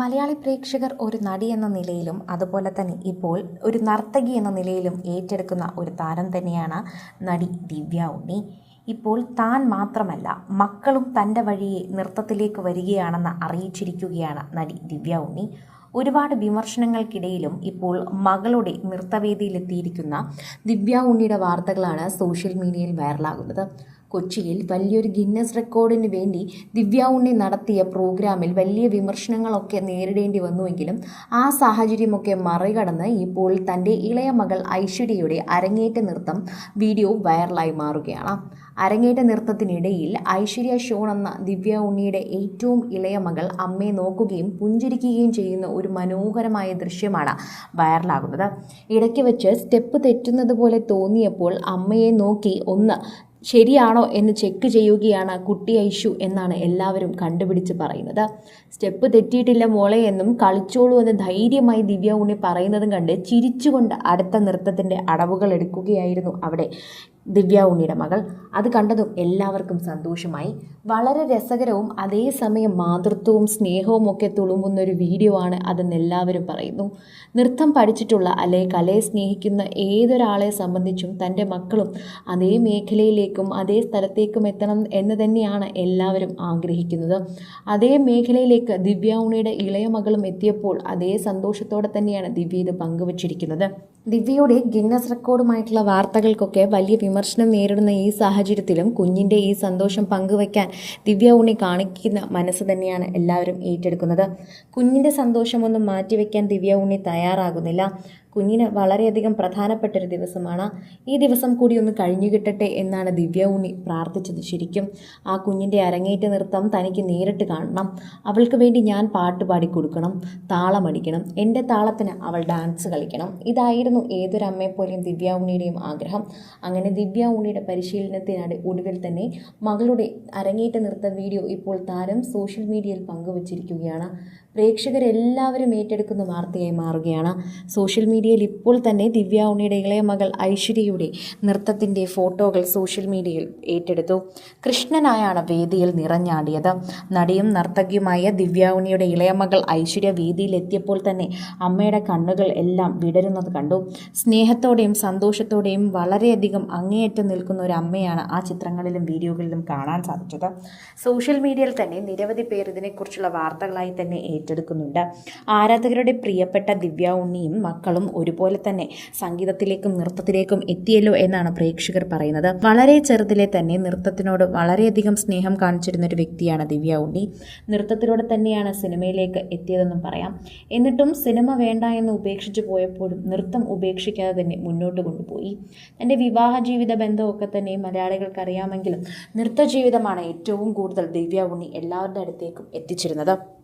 മലയാളി പ്രേക്ഷകർ ഒരു നടി എന്ന നിലയിലും അതുപോലെ തന്നെ ഇപ്പോൾ ഒരു നർത്തകി എന്ന നിലയിലും ഏറ്റെടുക്കുന്ന ഒരു താരം തന്നെയാണ് നടി ദിവ്യ ഉണ്ണി. ഇപ്പോൾ താൻ മാത്രമല്ല മക്കളും തന്റെ വഴിയെ നൃത്തത്തിലേക്ക് വരികയാണെന്ന് അറിയിച്ചിരിക്കുകയാണ് നടി ദിവ്യ ഉണ്ണി. ഒരുപാട് വിമർശനങ്ങൾക്കിടയിലും ഇപ്പോൾ മകളുടെ നൃത്തവേദിയിലെത്തിയിരിക്കുന്ന ദിവ്യ ഉണ്ണിയുടെ വാർത്തകളാണ് സോഷ്യൽ മീഡിയയിൽ വൈറലാകുന്നത്. കൊച്ചിയിൽ വലിയൊരു ഗിന്നസ് റെക്കോർഡിന് വേണ്ടി ദിവ്യ ഉണ്ണി നടത്തിയ പ്രോഗ്രാമിൽ വലിയ വിമർശനങ്ങളൊക്കെ നേരിടേണ്ടി വന്നുവെങ്കിലും ആ സാഹചര്യമൊക്കെ മറികടന്ന് ഇപ്പോൾ തന്റെ ഇളയ മകൾ ഐശ്വര്യയുടെ അരങ്ങേറ്റ നൃത്തം വീഡിയോ വൈറലായി മാറുകയാണ്. അരങ്ങേറ്റ നൃത്തത്തിനിടയിൽ ഐശ്വര്യ ഷോൺ എന്ന ദിവ്യ ഉണ്ണിയുടെ ഏറ്റവും ഇളയ മകൾ അമ്മയെ നോക്കുകയും പുഞ്ചിരിക്കുകയും ചെയ്യുന്ന ഒരു മനോഹരമായ ദൃശ്യമാണ് വൈറലാകുന്നത്. ഇടയ്ക്ക് വെച്ച് സ്റ്റെപ്പ് തെറ്റുന്നത് പോലെ തോന്നിയപ്പോൾ അമ്മയെ നോക്കി ഒന്ന് ശരിയാണോ എന്ന് ചെക്ക് ചെയ്യുകയാണ് കുട്ടി ഐഷു എന്നാണ് എല്ലാവരും കണ്ടുപിടിച്ച് പറയുന്നത്. സ്റ്റെപ്പ് തെറ്റിയിട്ടില്ല മോളെ എന്നും കളിച്ചോളൂ എന്ന് ധൈര്യമായി ദിവ്യ ഉണ്ണി പറയുന്നതും കണ്ട് ചിരിച്ചുകൊണ്ട് അടുത്ത നൃത്തത്തിന്റെ അടവുകൾ എടുക്കുകയായിരുന്നു അവിടെ. ദിവ്യ ഉണ്ണിയുടെ മകൾ. അത് കണ്ടതും എല്ലാവർക്കും സന്തോഷമായി. വളരെ രസകരവും അതേസമയം മാതൃത്വവും സ്നേഹവും ഒക്കെ തുളുമ്പുന്ന ഒരു വീഡിയോ ആണ് അതെന്ന് എല്ലാവരും പറയുന്നു. നൃത്തം പഠിച്ചിട്ടുള്ള അല്ലെ കലയെ സ്നേഹിക്കുന്ന ഏതൊരാളെ സംബന്ധിച്ചും തന്റെ മക്കളും അതേ മേഖലയിലേക്കും അതേ സ്ഥലത്തേക്കും എത്തണം എന്ന് തന്നെയാണ് എല്ലാവരും ആഗ്രഹിക്കുന്നത്. അതേ മേഖലയിലേക്ക് ദിവ്യ ഉണ്ണിയുടെ ഇളയ മകളും എത്തിയപ്പോൾ അതേ സന്തോഷത്തോടെ തന്നെയാണ് ദിവ്യ ഇത് പങ്കുവച്ചിരിക്കുന്നത്. ദിവ്യയുടെ ഗിന്നസ് റെക്കോർഡുമായിട്ടുള്ള വാർത്തകൾക്കൊക്കെ വലിയ വിമർശനം നേരിടുന്ന ഈ സാഹചര്യത്തിലും കുഞ്ഞിന്റെ ഈ സന്തോഷം പങ്കുവയ്ക്കാൻ ദിവ്യ ഉണ്ണി കാണിക്കുന്ന മനസ്സ് തന്നെയാണ് എല്ലാവരും ഏറ്റെടുക്കുന്നത്. കുഞ്ഞിന്റെ സന്തോഷമൊന്നും മാറ്റിവെക്കാൻ ദിവ്യ ഉണ്ണി തയ്യാറാകുന്നില്ല. കുഞ്ഞിന് വളരെയധികം പ്രധാനപ്പെട്ട ഒരു ദിവസമാണ്. ഈ ദിവസം കൂടി ഒന്ന് കഴിഞ്ഞു കിട്ടട്ടെ എന്നാണ് ദിവ്യ ഉണ്ണി പ്രാർത്ഥിച്ചത് ശരിക്കും. ആ കുഞ്ഞിന്റെ അരങ്ങേറ്റ നൃത്തം തനിക്ക് നേരിട്ട് കാണണം. അവൾക്ക് വേണ്ടി ഞാൻ പാട്ട് പാടി കൊടുക്കണം താളമടിക്കണം എന്റെ താളത്തിന് അവൾ ഡാൻസ് കളിക്കണം. ഇതായിരുന്നു ഏതൊരു അമ്മയെപ്പോലെയും ദിവ്യ ഉണ്ണിയുടെയും ആഗ്രഹം. അങ്ങനെ ദിവ്യ ഉണ്ണിയുടെ പരിശീലനത്തിനടി ഒടുവിൽ തന്നെ മകളുടെ അരങ്ങേറ്റ നൃത്ത വീഡിയോ ഇപ്പോൾ താരം സോഷ്യൽ മീഡിയയിൽ പങ്കുവച്ചിരിക്കുകയാണ്. പ്രേക്ഷകരെല്ലാവരും ഏറ്റെടുക്കുന്ന വാർത്തയായി മാറുകയാണ്. സോഷ്യൽ മീഡിയയിൽ ഇപ്പോൾ തന്നെ ദിവ്യ ഉണ്ണിയുടെ ഇളയ മകൾ ഐശ്വര്യയുടെ നൃത്തത്തിന്റെ ഫോട്ടോകൾ സോഷ്യൽ മീഡിയയിൽ ഏറ്റെടുത്തു. കൃഷ്ണനായാണ് വേദിയിൽ നിറഞ്ഞാടിയത്. നടിയും നർത്തകിയുമായ ദിവ്യ ഉണ്ണിയുടെ ഇളയ മകൾ ഐശ്വര്യ വേദിയിൽ എത്തിയപ്പോൾ തന്നെ അമ്മയുടെ കണ്ണുകൾ എല്ലാം വിടരുന്നത് കണ്ടു. സ്നേഹത്തോടെയും സന്തോഷത്തോടെയും വളരെയധികം അങ്ങേയറ്റം നിൽക്കുന്ന ഒരു അമ്മയാണ് ആ ചിത്രങ്ങളിലും വീഡിയോകളിലും കാണാൻ സാധിച്ചത്. സോഷ്യൽ മീഡിയയിൽ തന്നെ നിരവധി പേർ ഇതിനെക്കുറിച്ചുള്ള വാർത്തകളായി തന്നെ ഏറ്റെടുക്കുന്നുണ്ട്. ആരാധകരുടെ പ്രിയപ്പെട്ട ദിവ്യ ഉണ്ണിയും മക്കളും ഒരുപോലെ തന്നെ സംഗീതത്തിലേക്കും നൃത്തത്തിലേക്കും എത്തിയല്ലോ എന്നാണ് പ്രേക്ഷകർ പറയുന്നത്. വളരെ ചെറുതിലെ തന്നെ നൃത്തത്തിനോട് വളരെയധികം സ്നേഹം കാണിച്ചിരുന്ന ഒരു വ്യക്തിയാണ് ദിവ്യ ഉണ്ണി. നൃത്തത്തിലൂടെ തന്നെയാണ് സിനിമയിലേക്ക് എത്തിയതെന്നും പറയാം. എന്നിട്ടും സിനിമ വേണ്ട എന്ന് ഉപേക്ഷിച്ച് പോയപ്പോഴും നൃത്തം ഉപേക്ഷിക്കാതെ തന്നെ മുന്നോട്ട് കൊണ്ടുപോയി. തന്റെ വിവാഹ ജീവിത ബന്ധമൊക്കെ തന്നെ മലയാളികൾക്ക് അറിയാമെങ്കിലും നൃത്ത ജീവിതമാണ് ഏറ്റവും കൂടുതൽ ദിവ്യ ഉണ്ണി എല്ലാവരുടെ അടുത്തേക്കും എത്തിച്ചിരുന്നത്.